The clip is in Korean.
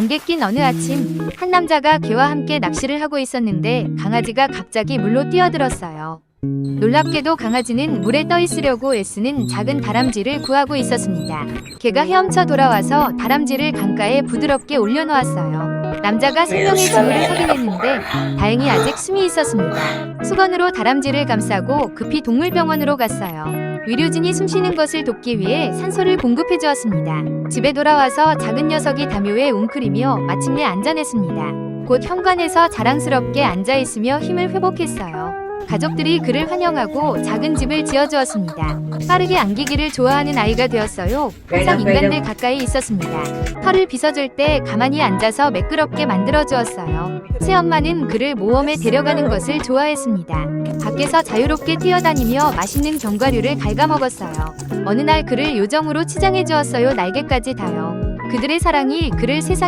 안개 낀 어느 아침 한 남자가 개와 함께 낚시를 하고 있었는데 강아지가 갑자기 물로 뛰어들었어요. 놀랍게도 강아지는 물에 떠 있으려고 애쓰는 작은 다람쥐를 구하고 있었습니다. 개가 헤엄쳐 돌아와서 다람쥐를 강가에 부드럽게 올려놓았어요. 남자가 생명의 징후를 확인했는데 다행히 아직 숨이 있었습니다. 수건으로 다람쥐를 감싸고 급히 동물병원으로 갔어요. 의료진이 숨쉬는 것을 돕기 위해 산소를 공급해 주었습니다. 집에 돌아와서 작은 녀석이 담요에 웅크리며 마침내 안전했습니다. 곧 현관에서 자랑스럽게 앉아 있으며 힘을 회복했어요. 가족들이 그를 환영하고 작은 집을 지어주었습니다. 빠르게 안기기를 좋아하는 아이가 되었어요. 항상 인간들 가까이 있었습니다. 털을 빗어줄 때 가만히 앉아서 매끄럽게 만들어 주었어요. 새엄마는 그를 모험에 데려가는 것을 좋아했습니다. 밖에서 자유롭게 뛰어다니며 맛있는 견과류를 갉아먹었어요. 어느 날 그를 요정으로 치장해 주었어요. 날개까지 다요. 그들의 사랑이 그를 세상에